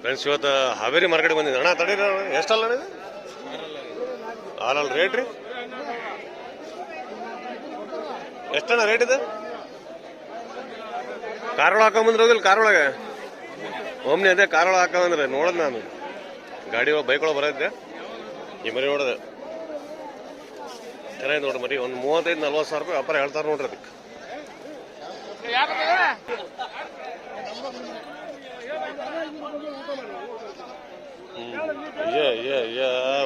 Friends ಇವತ್ತು Haveri market ಬಂದಿದ್ದೆ. ಅಣ್ಣ, ತಡೀರಿ ಎಷ್ಟಲ್ಲ ಅಣ್ಣ ಹಾಲಲ್ಲಿ ರೇಟ್ ರೀ? ಎಷ್ಟಣ್ಣ ರೇಟ್ ಇದು? ಕಾರೊಳ ಹಾಕೊಂಬಂದ್ರೆ ಹೋಗಿಲ್ಲ ಕಾರೊಳಗೆ ಒಮ್ಮೆ ಅದೇ ಕಾರೊಳ ಹಾಕೊಂಬಂದ್ರೆ ನೋಡೋದು ನಾನು. ಗಾಡಿ ಒಳಗೆ ಬೈಕ್ ಒಳಗೆ ಬರೋದಿದ್ದೆ. ಈ ಮರಿ ನೋಡಿದೆ ಚೆನ್ನಾಗಿ ನೋಡ್ರಿ ಮರಿ. ಒಂದು ಮೂವತ್ತೈದು ನಲ್ವತ್ತು ಸಾವಿರ ರೂಪಾಯಿ ವ್ಯಾಪಾರ ಹೇಳ್ತಾರೆ ನೋಡ್ರಿ ಅದಕ್ಕೆ.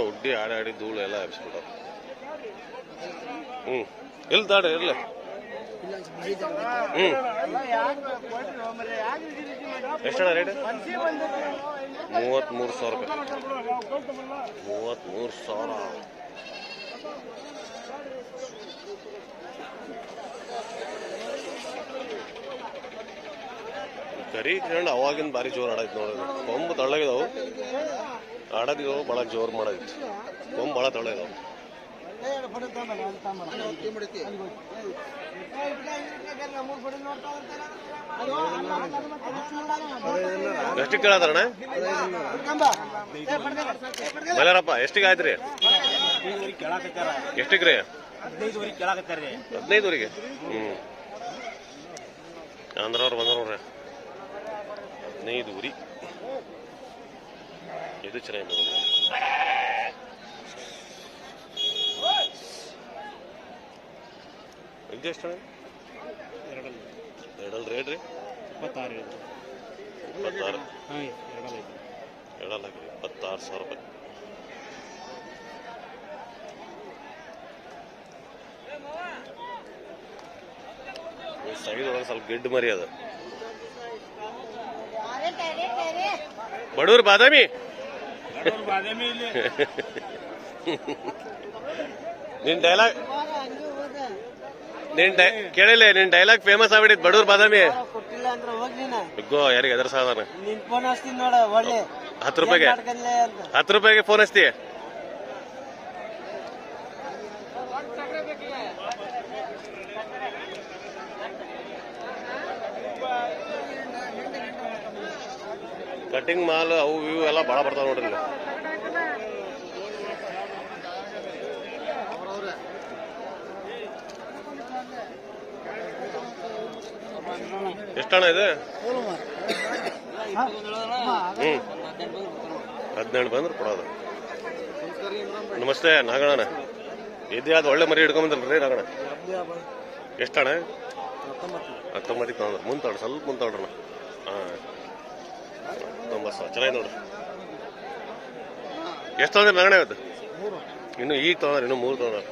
ಉಡ್ಡಿ ಆಡಿ ಆಡಿ ಧೂಳು ಎಲ್ಲ ಹಬ್ಸ್ಬಿಟ್ಟು ಹ್ಞೂ ಎಲ್ಲಿ ತಾಡ್ರಿ ಇರ್ಲಿ. ಹ್ಞೂ ಎಷ್ಟಣ್ಣ ರೇಟ್ ಮೂವತ್ತ್ಮೂರು ಸಾವಿರ ರೂಪಾಯಿ. ಮೂವತ್ತ್ಮೂರು ಸಾವಿರ. ಕರಿ ಕಿರಣ್ ಅವಾಗಿನ ಭಾರಿ ಜೋರು ಆಡೈತೆ ನೋಡೋದು ಕೊಂಬು ತಳ್ಳಗಿದಾವು. ಆಡೋದಿದಾವು ಭಾಳ ಜೋರು ಮಾಡೋದಿತ್ತು ಕೊಂಬು ಭಾಳ ತಳ್ಳಗಿದಾವು. ಎಷ್ಟು ಕೇಳತ್ತಾರಣ್ಣ ಮೈಲಾರಪ್ಪ ಎಷ್ಟಿಗೆ ಆಯ್ತು ರೀ ಎಷ್ಟಿಗೆ ರೀ ಹದಿನೈದುವರೆಗೆ. ಹ್ಞೂ ಆಂಧ್ರವ್ರು ಬಂದ್ರು ನೋಡ್ರಿ ಹದಿನೈದು ಉರಿ. ಇದು ಚೆನ್ನಾಗಿ ಇದು ಎಷ್ಟು ಎರಡಲ್ಲ ರೇಟ್ ರೀ? ಇಪ್ಪತ್ತಾರು ಇಪ್ಪತ್ತಾರು? ಎರಡಲ್ಲ ಇಪ್ಪತ್ತಾರು ಸಾವಿರ ರೂಪಾಯಿ. ಸೈಡ್ ಒಳಗೆ ಸ್ವಲ್ಪ ಗಿಡ್ಡು ಮರಿ ಅದ. ಬಡವ್ರು ಬಾದಾಮಿ. ನಿನ್ ಡೈಲಾಗ್ ನಿನ್ ಡೈ ಕೇಳಿಲ್ಲ ನಿನ್ ಡೈಲಾಗ್ ಫೇಮಸ್ ಆಗ್ಬಿಟ್ಟಿದ್ ಬಡೂರ್ ಬಾದಾಮಿ. ಗೋ ಯಾರಿಗೆ ಅದರ ಸಾಧಾರಣ ನಿನ್. ಫೋನ್ ಹಚ್ತೀನಿ ನೋಡ ಒಳ್ಳೆ. ಹತ್ತು ರೂಪಾಯಿಗೆ. ಹತ್ತು ರೂಪಾಯಿಗೆ ಫೋನ್ ಹಚ್ತೀಯ ಕಟಿಂಗ್ ಮಾಲ್ ಅವು ಇವು ಎಲ್ಲ ಭಾಳ ಬರ್ತಾವೆ ನೋಡ್ರಿ ಇಲ್ಲಿ. ಇದು? ಹ್ಮ್. ಹದಿನೆಂಟು ಬಂದ್ರೆ ಕೊಡೋದು. ನಮಸ್ತೆ ನಾಗಣ್ಣ ಇದೇ ಅದು ಒಳ್ಳೆ ಮರಿ ಹಿಡ್ಕೊಂಬಂದ್ರಿ ನಾಗಣ್ಣ? ಎಷ್ಟಣ್ಣ ಹತ್ತೊಂಬತ್ತಿಗೆ ತೊಗೊಂಡ್ರೆ ಮುಂತಾಡ್ರಿ ಸ್ವಲ್ಪ ಮುಂತಾಡ್ರಣ್ಣ ಹಾಂ. ಸಾವಿರ ಚೆನ್ನಾಗಿ ನೋಡ್ರಿ. ಎಷ್ಟು ತೊಗೊಂಡ್ರಿ ಮೆಗಣೆ ಇವತ್ತು? ಇನ್ನು ಈಗ ತಗೊಂಡ್ರೆ, ಇನ್ನು ಮೂರು ತಗೊಂಡ್ರೆ.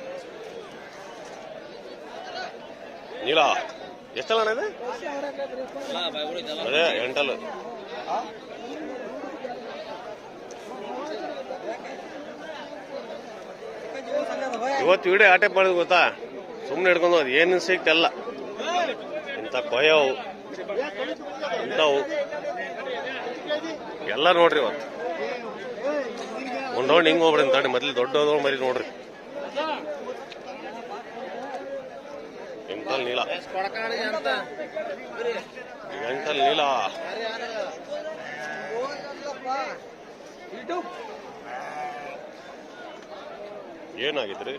ನೀಲ, ಎಷ್ಟಲ್ಲ ಅಣ್ಣ ಅದೇ ಎಂಟಲ್ ಇವತ್ತು ವಿಡಿಯೋ ಆಟೆ ಮಾಡಿದ್ ಗೊತ್ತಾ? ಸುಮ್ಮನೆ ಹಿಡ್ಕೊಂಡು ಅದು ಏನು ಸಿಕ್ತಲ್ಲ ಇಂಥ ಕೊಯ್ಯವು, ಇಂಥವು. ಎಲ್ಲ ನೋಡ್ರಿ ಇವತ್ತು. ಒಂದು ರೌಂಡ್ ಹಿಂಗೆ ಹೋಗ್ಬಿಡಿ ಅಂತ ಮೊದ್ಲು ದೊಡ್ಡ ಮರಿ ನೋಡ್ರಿ. ಎಂಕಲ್ ನೀಲ. ಎಂಟಲ್ ನೀಲ. ಏನಾಗಿದ್ರಿ?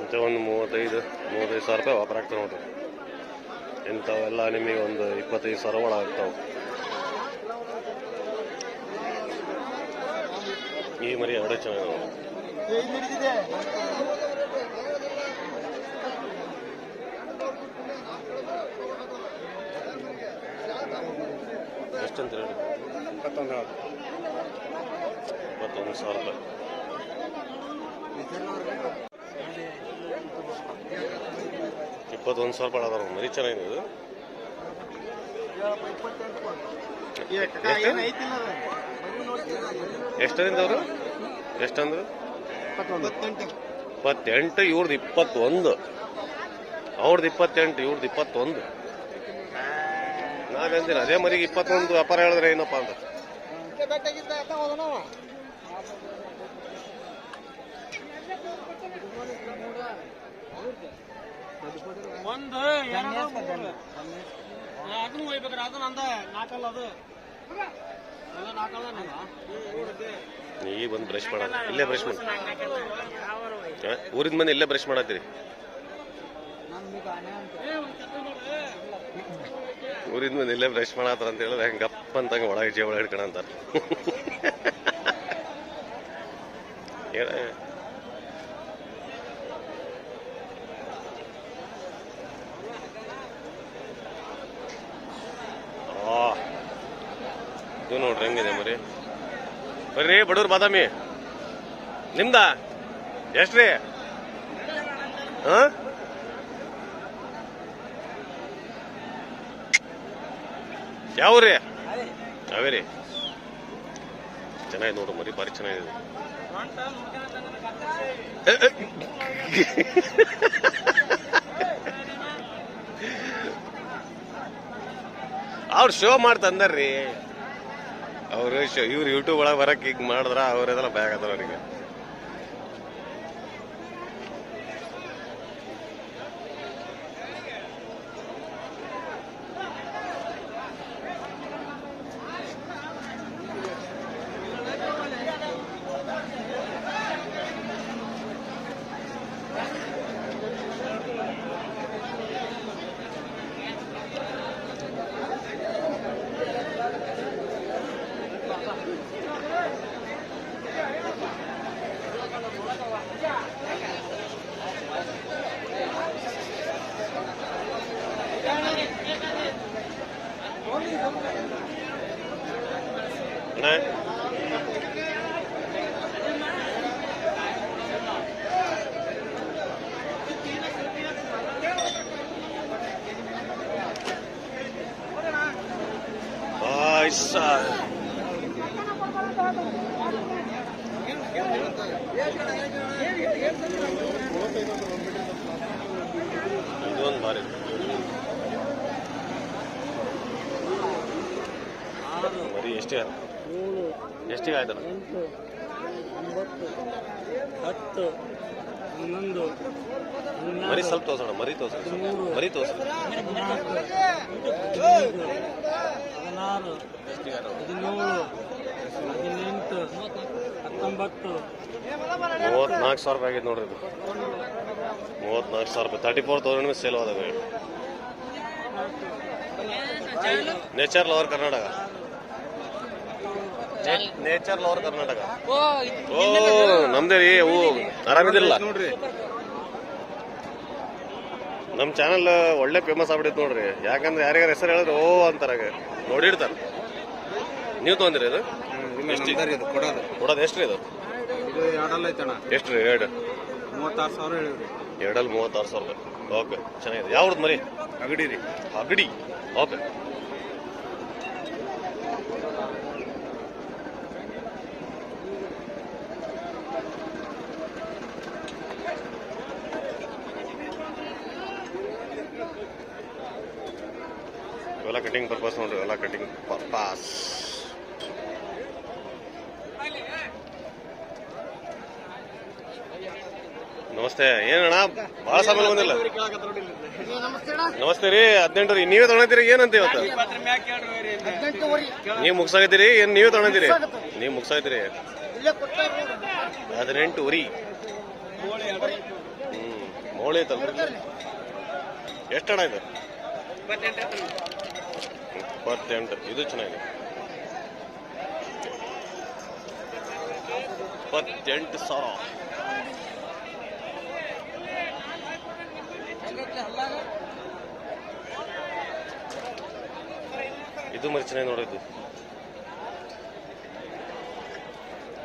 ಇಂಥ ಒಂದು ಮೂವತ್ತೈದು ಮೂವತ್ತೈದು ಸಾವಿರ ರೂಪಾಯಿ ವ್ಯಾಪಾರ ಆಗ್ತಾವೆ ನೋಡ್ರಿ. ಇಂಥವೆಲ್ಲ ನಿಮಗೆ ಒಂದು ಇಪ್ಪತ್ತೈದು ಸಾವಿರ ಒಳ ಆಗ್ತಾವೆ. ಈ ಮರಿ ಎರಡೇ ಚೆನ್ನಾಗಿ ನೋಡಿ ಅಂತ ಹೇಳಿ. ಇಪ್ಪತ್ತೊಂದು ಇಪ್ಪತ್ತೊಂದು ಸಾವಿರ ರೂಪಾಯಿ ಇಪ್ಪತ್ತೊಂದು ಸಾವಿರ ರೂಪಾಯಿ ಅದಾರ ಮರಿ ಚೆನ್ನಾಗಿದೆ ಇದು ಎಷ್ಟರಿಂದ ಅವರು ಎಷ್ಟಂದ್ರು? ಇಪ್ಪತ್ತೆಂಟು. ಇವ್ರದ್ದು ಇಪ್ಪತ್ತೊಂದು. ಅವ್ರದ್ದು ಇಪ್ಪತ್ತೆಂಟು ಇವ್ರದ್ದು ಇಪ್ಪತ್ತೊಂದು. ಅದೇ ಮರಿಗೆ ಇಪ್ಪತ್ತೊಂದು ವ್ಯಾಪಾರ ಹೇಳಿದ್ರೆ ಏನಪ್ಪ ಅಂತ. ಒಂದು ಅದನ್ನ ಹೋಗ್ಬೇಕ್ರಿ ಅದು. ನಂದ ನಾಲ್ಕಲ್ಲ ಅದು. ಅದು ನಾಲ್ಕಲ್ಲ ನೀ ಬಂದು ಬ್ರಷ್ ಮಾಡ ಇಲ್ಲೇ ಬ್ರಷ್ ಮಾಡಿ. ಊರಿನ ಮಂದಿ ಇಲ್ಲೇ ಬ್ರಷ್ ಮಾಡತ್ತೀರಿ? ಊರಿನ ಬಂದು ಇಲ್ಲೇ ಬ್ರಷ್ ಮಾಡತ್ತಾರ ಅಂತ ಹೇಳಿದ್ರೆ ಹೆಂಗೆ ಗಪ್ಪ ಅಂತಂಗೆ ಒಳಗೆ ಜೀವ ಅಂತಾರ. ಏನ ಆ, ಇದು ನೋಡ್ರಿ ಹೆಂಗಿದೆ ಮರಿ. ಬರ್ರಿ ಬಡವ್ರು ಬಾದಾಮಿ. ನಿಮ್ದ? ಎಷ್ಟ್ರಿ? ಹ? ಯಾವ್ರಿ? ರೀ ಚೆನ್ನಾಗಿದೆ ನೋಡು ಮರಿ, ಭಾರಿ ಚೆನ್ನಾಗಿದೆ. ಶೋ. ಅವ್ರು ಶೋ ಮಾಡ್ತಂದಾರ್ರಿ ಅವರು ಇವ್ರು ಯೂಟ್ಯೂಬ್ ಒಳಗೆ ಬರಕ್ ಈಗ ಮಾಡಿದ್ರ ಅವ್ರೆಲ್ಲ ಬ್ಯಾಗ್ ಅದಾರ ಅವ್ರಿಗೆ ಅಣ್ಣ ಭಾಯ್ uh, ಇದೊಂದು ಮರಿ ಎಷ್ಟೇ ಎಂಟು ಒಂಬತ್ತು ಹತ್ತು ಹನ್ನೊಂದು ಮರಿ ಸ್ವಲ್ಪ ತೋರ್ಸೋಣ ಮರಿ ತೋರ್ಸೋಣ ಮರಿ ತೋರ್ಸೋಣ ಹದಿನಾರು. ಹದಿನೇಳು ಹದಿನೆಂಟು ಹತ್ತೊಂಬತ್ತು. ಮೂವತ್ನಾಲ್ಕು ಸಾವಿರ ರೂಪಾಯಿ ಆಗಿದೆ ನೋಡ್ರಿ ಇದು. ಮೂವತ್ನಾಲ್ಕು ಸಾವಿರ ರೂಪಾಯಿ. ತರ್ಟಿ ಫೋರ್ ತೌಸಂಡ್ ಸೇಲ್ ಆದಾಗ nature lover Karnataka nature lover Karnataka ಓ ನಮ್ದೇ ರೀ ಹೂ ಆರಾಮಿದಿಲ್ಲ ನೋಡ್ರಿ. ನಮ್ಮ ಚಾನಲ್ ಒಳ್ಳೆ ಫೇಮಸ್ ಆಗ್ಬಿಟ್ಟಿತ್ತು ನೋಡ್ರಿ. ಯಾಕಂದ್ರೆ ಯಾರ್ಯಾರ ಹೆಸರು ಹೇಳಿದ್ರೆ ಓ ಅಂತಾರ ನೋಡಿರ್ತಾರೆ. ನೀವು ತೊಗೊಂದಿರಿ ಇದು? ಇದು ಕೊಡೋದು. ಕೊಡೋದು ಎಷ್ಟ್ರಿ ಇದು? ಇದು ಎರಡಲ್ಲ ಐತಣ್ಣ. ಎಷ್ಟ್ರಿ ಎರಡು ಮೂವತ್ತಾರು ಸಾವಿರ ಎರಡಲ್ಲಿ ಮೂವತ್ತಾರು ಸಾವಿರ ಓಕೆ ಚೆನ್ನಾಗಿದೆ. ಯಾವ್ದು ಮರಿ? ಅಗಡಿ ರೀ. ಅಗಡಿ ಓಕೆ. ಇವೆಲ್ಲ ಕಟಿಂಗ್ ಪರ್ಪಸ್ ನೋಡ್ರಿ ಎಲ್ಲ ಕಟಿಂಗ್ ಪರ್ಪಸ್ ನಮಸ್ತೆ. ಏನಣ್ಣ? ಬಹಳ ಸಾಮಾನು ಬಂದಿಲ್ಲ. ನಮಸ್ತೆ ರೀ. ಹದಿನೆಂಟು ರೀ. ನೀವೇ ತೊಗೊಂಡಿರಿ ಏನಂತ ಇವತ್ತು? ನೀವು ಮುಗ್ಸಾಗಿದ್ದೀರಿ ಏನ್ ನೀವೇ ತಗೊಂಡಿದ್ದೀರಿ? ನೀವು ಮುಗ್ಸಾಗಿದ್ದೀರಿ ಹದಿನೆಂಟು ಉರಿ ಹ್ಮ್. ಮೋಳಿ ಐತಲ್ರಿ. ಎಷ್ಟಣ ಇದು? ಇಪ್ಪತ್ತೆಂಟು. ಇದು ಚೆನ್ನಾಗಿದೆ. ಇಪ್ಪತ್ತೆಂಟು ಸಾವಿರ. ಇದು ಮರಿ ಚೆನ್ನಾಗಿ ನೋಡಿದ್ದು.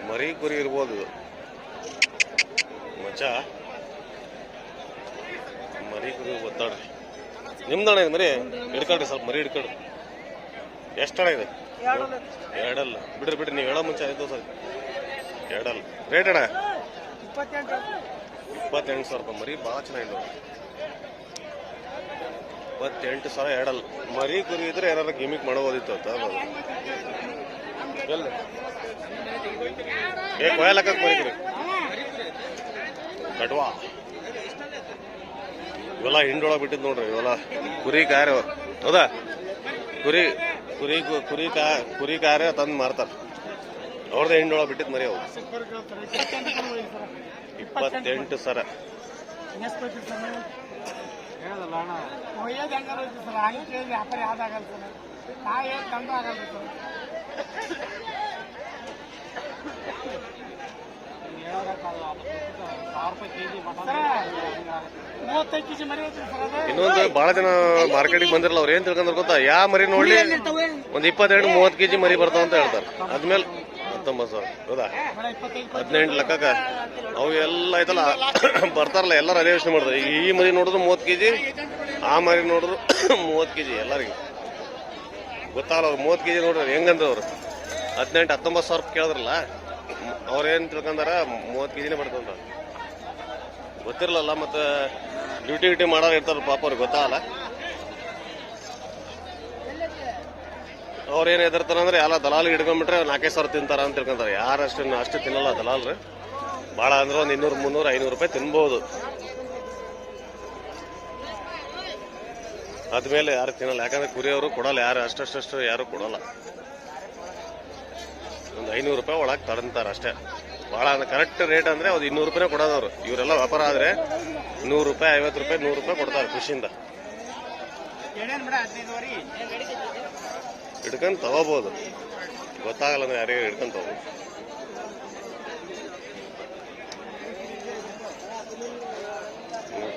ಮರಿ ಕುರಿ ಇರ್ಬೋದು. ಮಚ ಮರಿ ಕುರಿ ಒತ್ತಾಡ್ರಿ ನಿಮ್ದಣ ಇದು ಮರಿ? ಹಿಡ್ಕೊಳ್ರಿ ಸ್ವಲ್ಪ ಮರಿ ಹಿಡ್ಕೊಳ್ರಿ. ಎಷ್ಟಣ ಇದೆ? ಎರಡಲ್ಲ. ಬಿಡ್ರಿ ಬಿಡ್ರಿ ನೀವು ಹೇಳೋ ಮುಂಚೆ ಆಯ್ತು ಸರ್. ಎರಡಲ್ಲ. ರೇಟ್ ಅಣ್ಣ? ಇಪ್ಪತ್ತೆಂಟು. ಸಾವಿರ ರೂಪಾಯಿ. ಮರಿ ಭಾಳ ಚೆನ್ನಾಗಿದೆ ಇಪ್ಪತ್ತೆಂಟು ಸಾವಿರ ಎರಡಲ್ಲ. ಮರಿ ಕುರಿ ಇದ್ರೆ ಏನಾರ ಗಿಮಿಕ್ ಮಾಡಬಹುದಿತ್ತು? ಏ ಕುರಿ. ಕಟ್ವಾ. ಇವೆಲ್ಲ ಹಿಂಡೊಳಗೆ ಬಿಟ್ಟಿದ್ ನೋಡ್ರಿ, ಇವೆಲ್ಲ ಕುರಿ ಕಾರ್ಯ ಹೌದಾ? ಕುರಿ ಕುರಿ ಕುರಿ ಕಾ, ಕುರಿ ಕಾರ್ಯ ತಂದು ಮಾರ್ತಾರ. ಅವ್ರದ್ದು ಹಿಂಡೊಳಗೆ ಬಿಟ್ಟಿದ್ ಮರಿ ಅವು. ಇಪ್ಪತ್ತೆಂಟು ಸರ ಒಯ್ಯೋದು ಹೆಂಗಾರ ಹೋಯ್ತು ಸರ್? ಹಂಗೆ ಕೇಳಿ ವ್ಯಾಪಾರ ಯಾವ್ದಾಗಲ್ಲ ಸರ್. ನಾ ಏನು ತಂದು ಆಗಲ್ಲ ಸರ್? ಇನ್ನೊಂದು ಬಹಳ ಜನ ಮಾರ್ಕೆಟಿಗೆ ಬಂದಿರಲ್ಲ ಅವ್ರು ಏನ್ ತಿಳ್ಕೊಂಡ್ರ ಗೊತ್ತಾ? ಯಾವ ಮರಿ ನೋಡ್ಲಿ ಒಂದ್ ಇಪ್ಪತ್ತೆರಡು ಮೂವತ್ತು ಕೆಜಿ ಮರಿ ಬರ್ತಾವ ಅಂತ ಹೇಳ್ತಾರೆ. ಆದ್ಮೇಲೆ ಹತ್ತೊಂಬತ್ತು ಸಾವಿರ ಹೌದಾ? ಹದಿನೆಂಟು ಲೆಕ್ಕಕ್ಕ. ಅವು ಎಲ್ಲ ಐತಲ್ಲ ಬರ್ತಾರಲ್ಲ ಎಲ್ಲರೂ ಅದೇ ಯೋಚನೆ ಮಾಡ್ತಾರೆ ಈ ಮರಿ ನೋಡಿದ್ರು ಮೂವತ್ತು ಕೆಜಿ ಆ ಮರಿ ನೋಡಿದ್ರು ಮೂವತ್ತು ಕೆಜಿ ಎಲ್ಲರಿಗೆ. ಗೊತ್ತಾಗಲ್ಲ ಅವ್ರು ಮೂವತ್ತು ಕೆಜಿ ನೋಡ್ರಿ ಹೆಂಗಂದ್ರೆ ಅವರು. ಹದಿನೆಂಟು ಹತ್ತೊಂಬತ್ತು ಸಾವಿರ ಕೇಳಿದ್ರಲ್ಲ ಅವ್ರೇನು ತಿಳ್ಕೊಂಡಾರ ಮೂವತ್ತು ಕೆ ಜಿನೇ ಬರ್ತಂತ ಗೊತ್ತಿರಲ್ಲ ಮತ್ತು ಡ್ಯೂಟಿ ಡ್ಯೂಟಿ ಮಾಡೋರು ಇರ್ತಾರ ಪಾಪ ಅವ್ರಿಗೆ ಗೊತ್ತಾಗಲ್ಲ. ಅವ್ರೇನು ಹೆದರ್ತಾರೆ ಅಂದ್ರೆ ಎಲ್ಲ ದಲಾಲ್ ಹಿಡ್ಕೊಂಡ್ಬಿಟ್ರೆ ನಾಲ್ಕೈದು ಸಾವಿರ ತಿಂತಾರ ಅಂತ ತಿಳ್ಕೊಂತಾರೆ. ಯಾರು ಅಷ್ಟು ಅಷ್ಟು ತಿನ್ನಲ್ಲ ದಲಾಲ್ರು ಭಾಳ ಅಂದ್ರೆ ಒಂದು ಇನ್ನೂರು, ಮುನ್ನೂರು, ಐನೂರು ರೂಪಾಯಿ ತಿನ್ಬೋದು. ಅದ್ಮೇಲೆ ಯಾರು ತಿನ್ನಲ್ಲ. ಯಾಕಂದ್ರೆ ಕುರಿಯವರು ಕೊಡಲ್ಲ. ಯಾರು ಅಷ್ಟಷ್ಟು ಯಾರು ಕೊಡಲ್ಲ. ಒಂದು ಐನೂರು ರೂಪಾಯಿ ಒಳಗೆ ತಡಂತಾರೆ ಅಷ್ಟೇ. ಭಾಳ ಕರೆಕ್ಟ್ ರೇಟ್ ಅಂದ್ರೆ ಅದು ಇನ್ನೂರು ರೂಪಾಯಿ ಕೊಡೋದವ್ರು. ಇವರೆಲ್ಲ ವ್ಯಾಪಾರ ಆದ್ರೆ ನೂರು ರೂಪಾಯಿ, ಐವತ್ತು ರೂಪಾಯಿ, ನೂರು ರೂಪಾಯಿ ಕೊಡ್ತಾರೆ ಖುಷಿಯಿಂದ. ಹಿಡ್ಕೊಂಡ್ ತಗೋಬೋದು. ಗೊತ್ತಾಗಲ್ಲ ಅಂದ್ರೆ ಯಾರಿಗೆ ಹಿಡ್ಕೊಂಡು ತಗೋಬೋದು.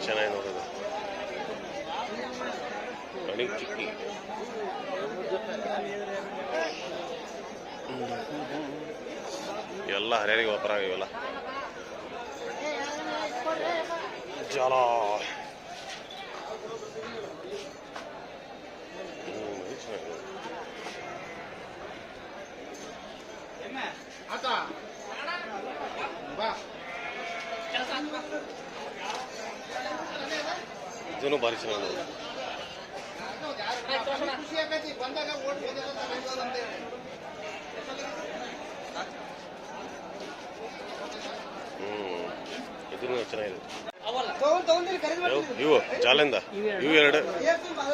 ಚೆನ್ನಾಗಿ ನೋಡೋದು. ಎಲ್ಲ ಹರಿಯರಿಗೆ ವ್ಯಾಪಾರ ಆಗಿವೆಲ್ಲ ಜಾಲ ಹ್ಮ್, ಇದು ಚೆನ್ನಾಗಿದೆ. ಇದನ್ನು ಭಾರಿ ಚೆನ್ನಾಗಿದೆ. ಹ್ಮ್ ಚೆನ್ನಾಗಿದೆ. ಇವು- ಜಾಲಿಂದ. ಇವು ಎರಡು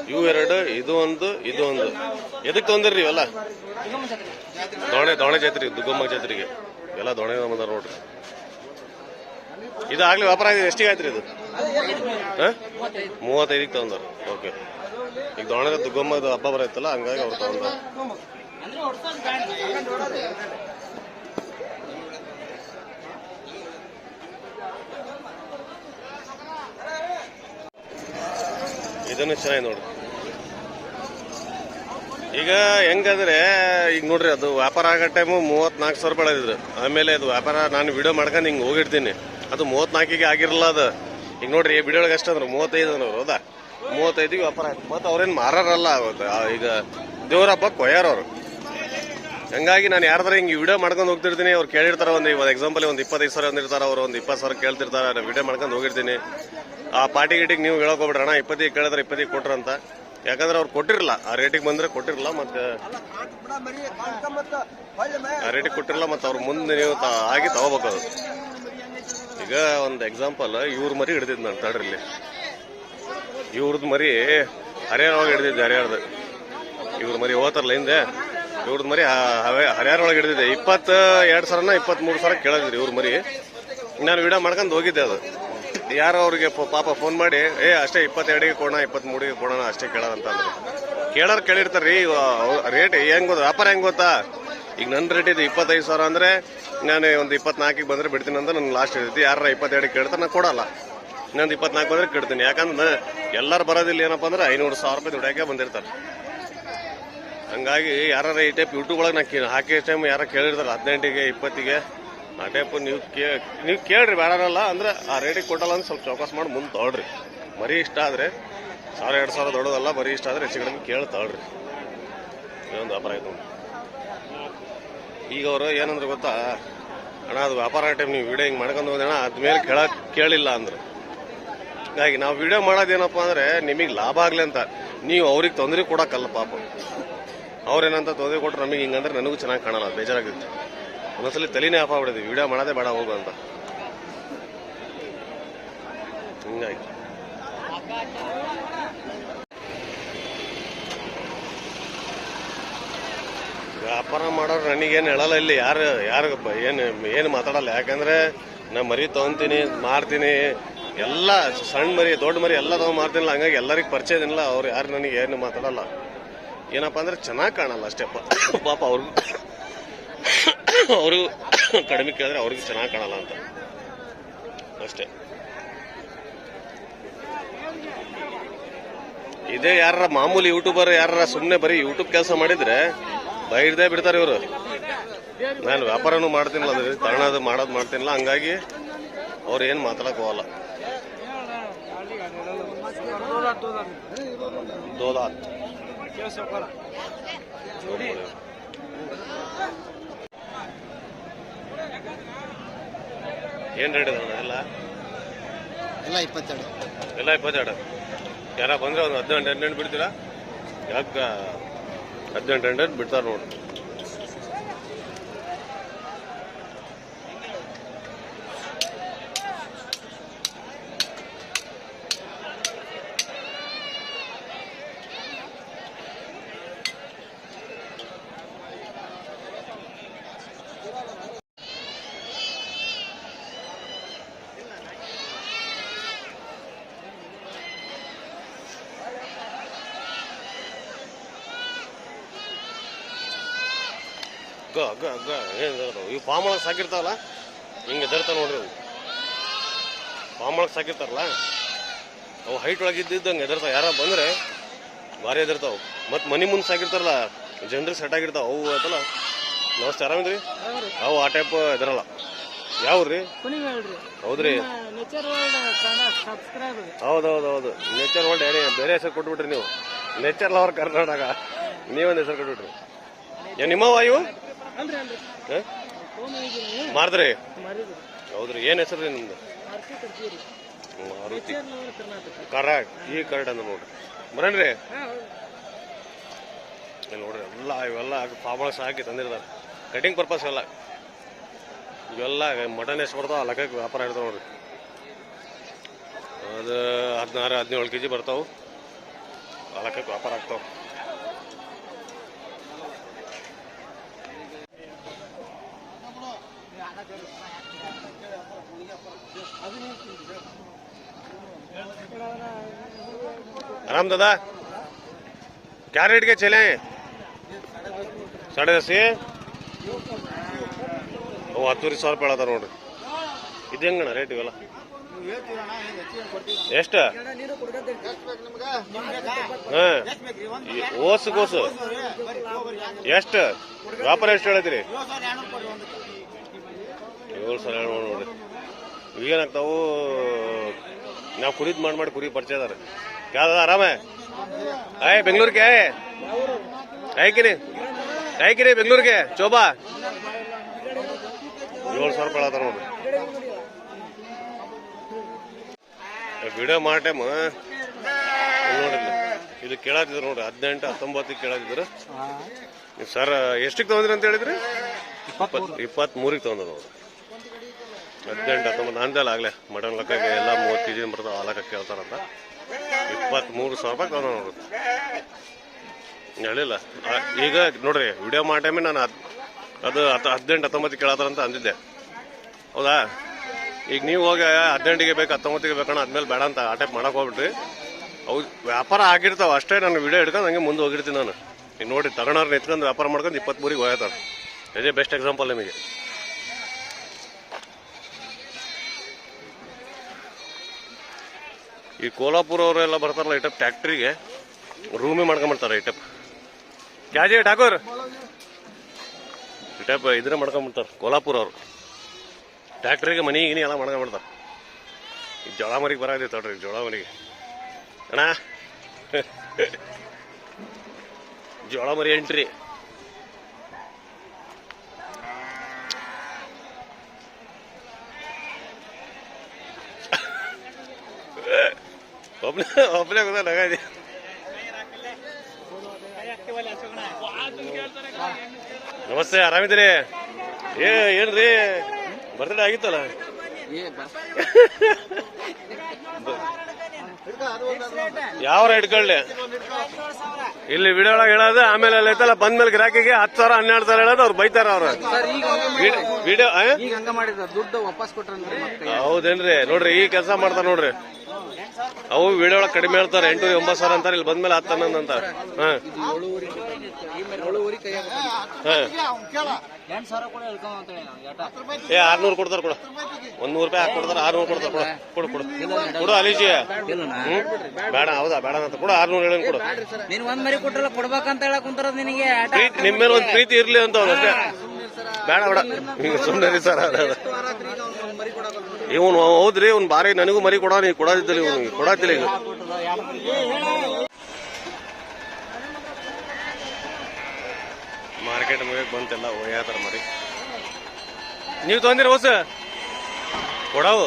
ಇವು ಎರಡು, ಇದು ಒಂದು ಇದು ಒಂದು. ಎದಕ್ ತೊಂದ್ರಿ ಇವೆಲ್ಲ? ದೋಣೆ ದೋಣೆ ಜಾತ್ರಿ, ದುಗ್ಗಮ್ಮ ಜಾತ್ರೆಗೆ. ಎಲ್ಲ ದೋಣೆ ಬಂದಾರ ನೋಡ್ರಿ. ಇದು ಆಗ್ಲಿ ವ್ಯಾಪಾರ ಆಗಿದೆ, ಎಷ್ಟಿಗೆ ಆಯ್ತ್ರಿ ಇದು? ಹ? ಮೂವತ್ತೈದಕ್ಕೆ ತಗೊಂಡಾರ. ಓಕೆ ಈಗ ದೋಣೆ ದುಗ್ಗಮ್ಮ ಹಬ್ಬ ಬರೈತಲ್ಲ, ಹಂಗಾಗಿ ಅವ್ರು ತಗೊಂಡಾರ. ಇದನ್ನು ಚೆನ್ನಾಗಿ ನೋಡಿ. ಈಗ ಹೆಂಗಂದ್ರೆ, ಈಗ ನೋಡ್ರಿ, ಅದು ವ್ಯಾಪಾರ ಆಗೋ ಟೈಮು ಮೂವತ್ನಾಲ್ಕು ಸಾವಿರ ರೂಪಾಯಿ ಆಮೇಲೆ ಅದು ವ್ಯಾಪಾರ ನಾನು ವಿಡಿಯೋ ಮಾಡ್ಕೊಂಡು ಹಿಂಗೆ ಹೋಗಿರ್ತೀನಿ. ಅದು ಮೂವತ್ನಾಲ್ಕಿಗೆ ಆಗಿರಲ್ಲ ಅದು. ಈಗ ನೋಡ್ರಿ ಒಳಗೆ ಎಷ್ಟು ಅಂದ್ರೆ ಮೂವತ್ತೈದು ಅಂದ್ರೆ ಹೌದಾ? ಮೂವತ್ತೈದಿಗೆ ವ್ಯಾಪಾರ ಆಯ್ತು. ಮತ್ತು ಅವ್ರೇನು ಮಾರಾರಲ್ಲ, ಅವತ್ತು ಈಗ ದೇವ್ರ ಹಬ್ಬ ಕೊಯ್ಯಾರವ್ರು ಹಂಗಾಗಿ ನಾನು ಯಾರ್ದಾರ ಹಿಂಗೆ ವಿಡಿಯೋ ಮಾಡ್ಕೊಂಡು ಹೋಗ್ತಿರ್ತೀನಿ, ಅವ್ರು ಕೇಳಿರ್ತಾರೆ ಒಂದು ಒಂದು ಎಕ್ಸಾಂಪಲ್ ಒಂದು ಇಪ್ಪತ್ತೈದು ಸಾವಿರ ಒಂದಿರ್ತಾರೆ ಅವ್ರು ಒಂದು ಇಪ್ಪತ್ತು ಸಾವಿರ ಕೇಳ್ತಿರ್ತಾರೆ, ನಾನು ವಿಡಿಯೋ ಮಾಡ್ಕೊಂಡು ಹೋಗಿರ್ತೀನಿ. ಆ ಪಾರ್ಟಿ ಗೀಟಿಗೆ ನೀವು ಹೇಳಕ್ ಹೋಗ್ಬಿಡೋಣ ಅಣ್ಣ ಇಪ್ಪತ್ತಿಗೆ ಕೇಳಿದ್ರೆ ಇಪ್ಪತ್ತಿಗೆ ಕೊಟ್ರ ಅಂತ. ಯಾಕಂದ್ರೆ ಅವ್ರು ಕೊಟ್ಟಿರಲ್ಲ ಆ ರೇಟಿಗೆ ಬಂದ್ರೆ ಕೊಟ್ಟಿರಲ್ಲ ಮತ್ತೆ ಆ ರೇಟಿಗೆ ಕೊಟ್ಟಿರಲ್ಲ ಮತ್ತೆ ಅವ್ರ ಮುಂದೆ ನೀವು ಆಗಿ ತಗೋಬೇಕು ಅದು ಈಗ ಒಂದು ಎಕ್ಸಾಂಪಲ್ ಇವ್ರ ಮರಿ ಹಿಡ್ದಿದ್ ನಾನು ತಡ್ರಿ ಇಲ್ಲಿ ಇವ್ರದ್ದು ಮರಿ ಹರಿಯಾರೊಳಗೆ ಹಿಡ್ದಿದ್ದೆ ಹರಿಯಾರದ ಇವ್ರ ಮರಿ ಹೋತಾರಲ್ಲ ಹಿಂದೆ. ಇವ್ರದ್ದು ಮರಿ ಹರಿಯಾರ ಒಳಗೆ ಹಿಡ್ದಿದ್ದೆ. ಇಪ್ಪತ್ತ ಎರಡು ಸಾವಿರನ ಇಪ್ಪತ್ಮೂರು ಸಾವಿರ ಕೇಳಿದ್ರಿ ಇವ್ರ ಮರಿ. ನಾನು ವಿಡಿಯೋ ಮಾಡ್ಕೊಂಡು ಹೋಗಿದ್ದೆ ಅದು. ಯಾರೋ ಅವ್ರಿಗೆ ಪಾಪ ಫೋನ್ ಮಾಡಿ, ಏ, ಅಷ್ಟೇ ಇಪ್ಪತ್ತೆರಡಿಗೆ ಕೊಡೋಣ ಇಪ್ಪತ್ಮೂರಿಗೆ ಕೊಡೋಣ, ಅಷ್ಟೇ ಕೇಳೋಣ ಅಂತ ಅಂದ್ರು. ರೀ ಕೇಳಿರ್ತಾರ್ರಿ ರೇಟ್ ಹೆಂಗ್ ಗೊತ್ತಾ? ವ್ಯಾಪಾರ ಹೆಂಗ್ ಗೊತ್ತಾ? ಈಗ ನನ್ನ ರೇಟ್ ಇದು ಇಪ್ಪತ್ತೈದು ಸಾವಿರ ಅಂದ್ರೆ ನಾನು ಒಂದು ಇಪ್ಪತ್ನಾಲ್ಕಿಗೆ ಬಂದ್ರೆ ಬಿಡ್ತೀನಿ ಅಂತ ನನ್ನ ಲಾಸ್ಟ್ ಇರ್ತೈತಿ ಯಾರ ಇಪ್ಪತ್ತೆರಡು ಕೇಳ್ತಾರೆ, ನಾನು ಕೊಡಲ್ಲ. ಇನ್ನೊಂದು ಇಪ್ಪತ್ನಾಲ್ಕು ಬಂದರೆ ಕೇಳ್ತೀನಿ. ಯಾಕಂದ್ರೆ ಎಲ್ಲರೂ ಬರೋದಿಲ್ಲ ಏನಪ್ಪ ಅಂದ್ರೆ ಐನೂರು ಸಾವಿರ ರೂಪಾಯಿ ದುಡ್ಯಾಕೆ ಬಂದಿರ್ತಾರೆ. ಹಂಗಾಗಿ ಯಾರು ಈ ಟೈಪ್ ಯೂಟ್ಯೂಬ್ ಒಳಗೆ ನಾನು ಹಾಕಿ ಟೈಮ್ ಯಾರು ಕೇಳಿರ್ತಾರೆ ಹದಿನೆಂಟಿಗೆ, ಇಪ್ಪತ್ತಿಗೆ, ಆ ಟೈಪ್ ನೀವು ಕೇ ನೀವು ಕೇಳ್ರಿ ಬೇಡನಲ್ಲ ಅಂದ್ರೆ ಆ ರೇಟಿಗೆ ಕೊಟ್ಟಲ್ಲ ಅಂದ್ರೆ ಸ್ವಲ್ಪ ಚೌಕಾಸ್ ಮಾಡಿ ಮುಂದೆ ತೊಗೊಳ್ರಿ. ಮರಿ ಇಷ್ಟ ಆದರೆ ಸಾವಿರ, ಎರಡು ಸಾವಿರ ದೊಡ್ಡದಲ್ಲ, ಬರೀ ಇಷ್ಟ ಆದರೆ ಹೆಚ್ಚು ಕಡಿಮೆ ಕೇಳಿ ಇದೊಂದು ವ್ಯಾಪಾರ ಆಯ್ತು. ನೋಡಿ ಈಗ ಅವರು ಏನಂದ್ರೆ ಗೊತ್ತಾ? ಅಣ್ಣ, ಅದು ವ್ಯಾಪಾರ ಟೈಮ್ ನೀವು ವಿಡಿಯೋ ಹಿಂಗೆ ಮಾಡ್ಕೊಂಡು ಹೋದಣ ಅದ್ಮೇಲೆ ಕೇಳಕ್ ಕೇಳಿಲ್ಲ ಅಂದ್ರೆ. ಹಾಗಾಗಿ ನಾವು ವಿಡಿಯೋ ಮಾಡೋದೇನಪ್ಪ ಅಂದ್ರೆ ನಿಮಗೆ ಲಾಭ ಆಗಲಿ ಅಂತ. ನೀವು ಅವ್ರಿಗೆ ತೊಂದರೆ ಕೊಡೋಕ್ಕಲ್ಲ ಪಾಪ. ಅವ್ರೇನಂತ ತೊಂದರೆ ಕೊಟ್ಟರು ನಮಗೆ ಹಿಂಗಂದ್ರೆ ನನಗೂ ಚೆನ್ನಾಗಿ ಕಾಣಲ್ಲ ಬೇಜಾರಾಗುತ್ತೆ ಒಂದೊಂದ್ಸಲಿ ತಲೆನೇ ಆಫ್ ಆಗ್ಬಿಡಿದ್ವಿ ವಿಡಿಯೋ ಮಾಡೋದೇ ಬೇಡ ಹೋಗು ಅಂತ. ಹಿಂಗಾಗಿ ವ್ಯಾಪಾರ ಮಾಡೋರು ನನಗೇನು ಹೇಳಲ್ಲ ಇಲ್ಲಿ. ಯಾರು ಯಾರು ಏನು ಏನು ಮಾತಾಡಲ್ಲ. ಯಾಕಂದರೆ ನಾ ಮರಿ ತೊಗೊತೀನಿ, ಮಾರ್ತೀನಿ. ಎಲ್ಲ ಸಣ್ಣ ಮರಿ, ದೊಡ್ಡ ಮರಿ ಎಲ್ಲ ತೊಗೊಂಡು ಮಾರ್ತೀನಿಲ್ಲ. ಹಂಗಾಗಿ ಎಲ್ಲರಿಗೆ ಪರಿಚಯ ಇಲ್ಲ ಅವ್ರು ಯಾರು ನನಗೆ ಏನು ಮಾತಾಡಲ್ಲ. ಏನಪ್ಪ ಅಂದ್ರೆ ಚೆನ್ನಾಗಿ ಕಾಣಲ್ಲ ಅಷ್ಟೇ. ಪಾಪ ಅವ್ರಿಗೂ ಅವರು ಕಡಿಮೆ ಕೇಳಿದ್ರೆ ಅವ್ರಿಗೆ ಚೆನ್ನಾಗಿ ಕಾಣಲ್ಲ ಅಂತ. ಅಷ್ಟೇ. ಇದೇ ಯಾರ ಮಾಮೂಲಿ ಯೂಟ್ಯೂಬರ್ ಯಾರ ಸುಮ್ಮನೆ ಬರೀ ಯೂಟ್ಯೂಬ್ ಕೆಲಸ ಮಾಡಿದ್ರೆ ಬೈರ್ದೇ ಬಿಡ್ತಾರೆ ಇವರು. ನಾನು ವ್ಯಾಪಾರನೂ ಮಾಡ್ತೀನಿಲ್ಲ ಅದ್ರ ತಗೊಳೋದು ಮಾಡೋದು ಮಾಡ್ತೀನಿಲ್ಲ ಹಂಗಾಗಿ ಅವ್ರು ಏನು ಮಾತಾಡೋಕೆ ಹೋಗಲ್ಲ. ದೋದಾತ್ ಏನ್ ರೇಟ್ ಇದೆ ಎಲ್ಲ? ಎಲ್ಲ ಇಪ್ಪತ್ತೆರಡು. ಎಲ್ಲ ಇಪ್ಪತ್ತೆರಡು. ಯಾರ ಬಂದ್ರೆ ಒಂದು ಹದಿನೆಂಟು ಹದಿನೆಂಟು ಬಿಡ್ತೀರಾ? ಯಾಕ ಹದಿನೆಂಟು ಹದಿನೆಂಟು ಬಿಡ್ತಾರ ನೋಡಿ ಗ ಗ ಗ ಇವು ಸಾಕಿರ್ತಾವಲ್ಲ ಹಿಂಗೆ ಎದರ್ತಾವ ನೋಡ್ರಿ ಅವು. ಸಾಕಿರ್ತಾರಲ್ಲ ಅವು ಹೈಟ್ ಒಳಗೆ ಇದ್ದಿದ್ದಂಗೆ ಎದರ್ತಾವ ಯಾರ ಬಂದ್ರೆ ಭಾರಿ ಎದರ್ತಾವ ಮತ್ತು ಮನೆ ಮುಂದೆ ಸಾಕಿರ್ತಾರಲ್ಲ ಜನರಿಗೆ ಸೆಟ್ ಆಗಿರ್ತಾವ. ಅವು ಆಯ್ತಲ್ಲ ನಮಸ್ತೆ ಆರಾಮಿದ್ರಿ? ಅವು ಆ ಟೈಪ್ ಎದರಲ್ಲ ಯಾವ್ರಿ ಹೌದ್ರಿ. ಹೌದೌದೌದು. ನೇಚರ್ ವರ್ಲ್ಡ್ ಏನೇ ಬೇರೆ ಹೆಸರು ಕೊಟ್ಬಿಟ್ರಿ ನೀವು. Nature lover Karnataka. ನೀವೊಂದು ಹೆಸರು ಕೊಟ್ಬಿಟ್ರಿ. ಏನ್ ನಿಮ್ಮವ ಇವು? ಮಾರಿದ್ರಿ ಹೌದ್ರಿ ಏನ್ ಹೆಸರು ರೀ ನಿಮ್ದು? ಮಾರುತಿ ಕರಾಟ್ ಈ ಕರಾಟ್ ಅಂದ ನೋಡ್ರಿ. ಬರೇನ್ರಿ ನೋಡ್ರಿ ಎಲ್ಲ ಇವೆಲ್ಲ ಪಾಬಳಸ ಹಾಕಿ ತಂದಿರ್ತಾರೆ. ಕಟಿಂಗ್ ಪರ್ಪಸ್ ಎಲ್ಲ ಇವೆಲ್ಲ ಮಟನ್ ಎಷ್ಟು ಬರ್ತಾವ ಲೆಕ್ಕಕ್ಕೆ ವ್ಯಾಪಾರ ಇರ್ತಾವ ನೋಡ್ರಿ. ಅದು ಹದಿನಾರು ಹದಿನೇಳು ಕೆ ಜಿ ಬರ್ತಾವೆ ಲೆಕ್ಕಕ್ಕೆ ವ್ಯಾಪಾರ ಆಗ್ತಾವ. आराम दादा क्या रेट के चले हैं साढ़े दस ये ಅವು ಹತ್ತೂವರೆ ಸಾವಿರ ರೂಪಾಯಿ ಹೇಳತ್ತಾರ ನೋಡ್ರಿ ಇದು ಹೆಂಗಣ್ಣ ರೇಟ್ ಇವೆಲ್ಲ ಎಷ್ಟು ಹಾಂ ಓಸು ಕೋಸು ಎಷ್ಟು ವ್ಯಾಪಾರ ಎಷ್ಟು ಹೇಳಿದ್ರಿ ಏಳು ಸಾವಿರ ಏಳು ನೋಡ್ರಿ ಈಗೇನಾಗ್ತಾವು ನಾವು ಕುರಿದ್ ಮಾಡಿ ಮಾಡಿ ಕುರಿ ಪರಿಚಯ ಅದಾರ. ಯಾವ್ದ ಆರಾಮ ಆಯ್ ಬೆಂಗಳೂರಿಗೆ? ಆಯ್ಕಿರಿ ಆಯ್ಕಿರಿ ಬೆಂಗಳೂರಿಗೆ? ಚೋಬಾ? ಏಳು ಸಾವಿರ ರೂಪಾಯಿ ಅದಾರ ನೋಡ್ರಿ. ವಿಡಿಯೋ ಮಾಡೋ ಟೈಮ್. ನೋಡಿಲ್ಲ ಇದು ಕೇಳಾತಿದ್ರು ನೋಡ್ರಿ ಹದಿನೆಂಟು ಹತ್ತೊಂಬತ್ತಿಗೆ ಕೇಳತ್ತಿದ್ರು ಸರ್ ಎಷ್ಟಕ್ಕೆ ತಗೊಂಡ್ರಿ ಅಂತ ಹೇಳಿದ್ರಿ? ಇಪ್ಪತ್ತ್ ಮೂರಿಗೆ ತಗೊಂಡ್ರಿ ನೋಡ್ರಿ ಹದಿನೆಂಟು, ಹತ್ತೊಂಬತ್ತು ಅಂದಲ್ಲ ಆಗಲೇ ಮಟನ್ ಲೆಕ್ಕಕ್ಕೆ ಎಲ್ಲ ಮೂವತ್ತು ಕೆ ಜಿ ಬರ್ತಾವ ಆ ಲಕ್ಕ ಕೇಳ್ತಾರಂತ. ಇಪ್ಪತ್ತ್ಮೂರು ಸಾವಿರ ರೂಪಾಯಿ ತಗೊಂಡ ನೋಡ್ರಿ ಹೇಳಿಲ್ಲ. ಈಗ ನೋಡ್ರಿ ವಿಡಿಯೋ ಮಾಡೋ ಟೈಮೇ ನಾನು ಅದು ಅದು ಹತ್ತು ಹದಿನೆಂಟು, ಹತ್ತೊಂಬತ್ತು ಕೇಳತ್ತಾರಂತ ಅಂದಿದ್ದೆ. ಹೌದಾ? ಈಗ ನೀವು ಹೋಗಿ ಹದಿನೆಂಟಿಗೆ ಬೇಕು, ಹತ್ತೊಂಬತ್ತಿಗೆ ಬೇಕಣ್ಣ ಅದ್ಮೇಲೆ ಬೇಡ ಅಂತ ಆ ಟೈಪ್ ಮಾಡೋಕೆ ಹೋಗ್ಬಿಟ್ರಿ. ಅವು ವ್ಯಾಪಾರ ಆಗಿರ್ತಾವೆ ಅಷ್ಟೇ, ನಾನು ವಿಡಿಯೋ ಹಿಡ್ಕೊಂಡು ಹಂಗೆ ಮುಂದೆ ಹೋಗಿರ್ತೀನಿ ನಾನು. ಈಗ ನೋಡಿ ತಗೊಂಡ್ರೆ ನಿಂತ್ಕೊಂಡು ವ್ಯಾಪಾರ ಮಾಡ್ಕೊಂಡು ಇಪ್ಪತ್ತ್ಮೂರಿಗೆ ಹೋಗ್ತಾರೆ ಇದೇ ಬೆಸ್ಟ್ ಎಕ್ಸಾಂಪಲ್ ನಿಮಗೆ. ಈ ಕೋಲಾಪುರ ಅವರೆಲ್ಲ ಬರ್ತಾರಲ್ಲ ಐಟಪ್ ಟೈಪ್ ಟ್ಯಾಕ್ಟ್ರಿಗೆ ರೂಮೇ ಮಾಡ್ಕೊಂಬಿಡ್ತಾರೆ ಐಟಪ್. ಟೈಪ್ ಕ್ಯಾಜೆ ಠಾಕೂರ್? ಈ ಟೈಪ್ ಇದನ್ನ ಮಾಡ್ಕೊಂಬಿಡ್ತಾರೆ ಕೋಲಾಪುರ ಅವರು. ಟ್ಯಾಕ್ಟ್ರಿಗೆ ಮನೆ ಗಿನಿ ಎಲ್ಲ ಮಾಡ್ಕೊಂಬಿಡ್ತಾರೆ ಈ ಜೋಳ ಮರಿಗೆ ಬರಾಕೈತೆ ನೋಡ್ರಿ ಜೋಳ ಮರಿಗೆ. ಅಣ್ಣ. ಜೋಳ ಮರಿ ಎಂಟ್ರಿ. ಒಬ್ನೇ ಒಬ್ಬನೇ ಗೊತ್ತಾ ನಗಾದಿ ನಮಸ್ತೆ ಆರಾಮಿದ್ದೀರಿ? ಏ ಏನ್ರಿ? ಬರ್ತ್ಡೇ ಆಗಿತ್ತಲ್ಲ? ಯಾವ ಇಟ್ಕೊಳ್ಳಿ ಇಲ್ಲಿ ವಿಡಿಯೋ ಒಳಗೆ ಹೇಳೋದು ಆಮೇಲೆ ಅಲ್ಲಿ ಐತಲ್ಲ ಬಂದ್ಮೇಲೆ ಗಿರಾಕಿಗೆ ಹತ್ತು ಸಾವಿರ ಹನ್ನೆರಡು ಸಾವಿರ ಹೇಳೋದು ಅವ್ರು ಬೈತಾರ ಅವ್ರು. ವಿಡಿಯೋ ಹೌದೇನ್ರಿ? ನೋಡ್ರಿ ಈ ಕೆಲಸ ಮಾಡ್ತಾರ ನೋಡ್ರಿ. ಅವು ವಿಡಿಯೋ ಒಳಗೆ ಕಡಿಮೆ ಹೇಳ್ತಾರೆ ಎಂಟು ಒಂಬತ್ತು ಸಾವಿರ ಅಂತಾರೆ ಇಲ್ಲಿ ಬಂದ್ಮೇಲೆ ಹತ್ತು ಹನ್ನೊಂದು ಅಂತಾರೆ. ಹಾಂ. ಏ ಆರ್ನೂರು ಕೊಡ್ತಾರೆ ಕೊಡ. ಒಂದ್ ನೂರು ರೂಪಾಯಿ ಹಾಕಿ ಕೊಡ್ತಾರೆ ಆರ್ನೂರು ಕೊಡ್ತಾರೆ ಕೊಡ. ಕೊಡು ಕೊಡು. ಕೊಡು ಅಲೀಜಿ. ಹ್ಮ್? ಬೇಡ ಹೌದಾ ಬೇಡ ಅಂತ ಕೊಡು ಆರ್ನೂರು ಹೇಳಿ ಕೊಡು. ನೀನ್ ಒಂದ್ ಮರಿ ಕೊಟ್ಟರೆ ಕೊಡ್ಬೇಕಂತ ಹೇಳಕ್ ಕುಂತಾರ ನಿನಗೆ ನಿಮ್ ಪ್ರೀತಿ ನಿಮ್ಮ ಮೇಲೆ ಒಂದು ಪ್ರೀತಿ ಇರ್ಲಿ ಅಂತ ಅವ್ರು ಅಷ್ಟೇ. ಬೇಡ ಬೇಡ. ಹಿಂಗ ಸುಮ್ಮನೆ ಸರ್. ಇವನು ಹೌದ್ರಿ ಇವ್ನು ಬಾರಿ ನನಗೂ ಮರಿ ಕೊಡ ನೀವು ಕೊಡೋದಿದ್ದಿಲ್ಲ ಇವನಿಗೆ ಕೊಡತ್ತಿಲ್ಲ ಈಗ. ಮಾರ್ಕೆಟ್ ಮುಗಿಯಕ್ ಬಂತೆಲ್ಲ ಒಯ್ಯಾತಾರ ಮರಿ? ನೀವು ತೊಂದಿರ ಹೊಸ? ಕೊಡವು.